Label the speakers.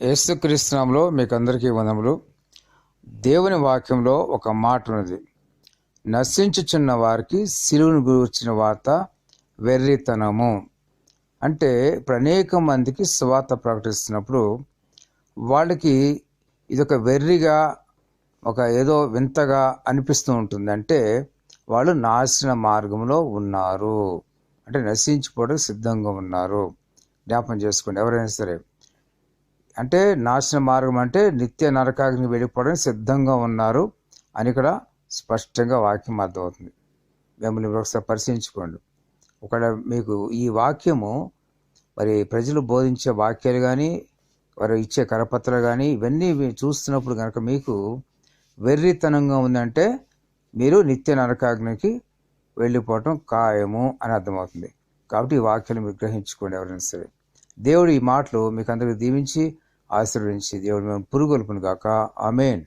Speaker 1: యేసుక్రీస్తునామంలో మీకు అందరికీ వందములు దేవుని వాక్యంలో ఒక మాట ఉన్నది నశించుచున్న వారికి సిలువును గురించిన వార్త వెర్రితనము. అంటే ఇప్పుడు అనేక మందికి స్వార్త ప్రకటిస్తున్నప్పుడు వాళ్ళకి ఇదొక వెర్రిగా ఒక ఏదో వింతగా అనిపిస్తూ ఉంటుంది. అంటే వాళ్ళు నాశన మార్గంలో ఉన్నారు. అంటే నశించిపోవడానికి సిద్ధంగా ఉన్నారు. జ్ఞాపం చేసుకోండి. ఎవరైనా సరే అంటే నాశన మార్గం అంటే నిత్య నరకాగ్ని వెళ్ళిపోవడానికి సిద్ధంగా ఉన్నారు అని ఇక్కడ స్పష్టంగా వాక్యం అర్థమవుతుంది. మిమ్మల్ని ఒకసారి పరిశీలించుకోండి. ఒకవేళ మీకు ఈ వాక్యము మరి ప్రజలు బోధించే వాక్యాలు కానీ వారు ఇచ్చే కరపత్రాలు కానీ ఇవన్నీ మీరు చూస్తున్నప్పుడు కనుక మీకు వెర్రితనంగా ఉందంటే మీరు నిత్య నరకాగ్నికి వెళ్ళిపోవటం ఖాయము అని అర్థమవుతుంది. కాబట్టి ఈ వాక్యాలు మీరు గ్రహించుకోండి ఎవరైనా సరే. దేవుడు ఈ మాటలు మీకు అందరికి దీవించి ఆశీర్వదించి దేవుడు మేము పురుగొల్పును గాక. ఆమెన్.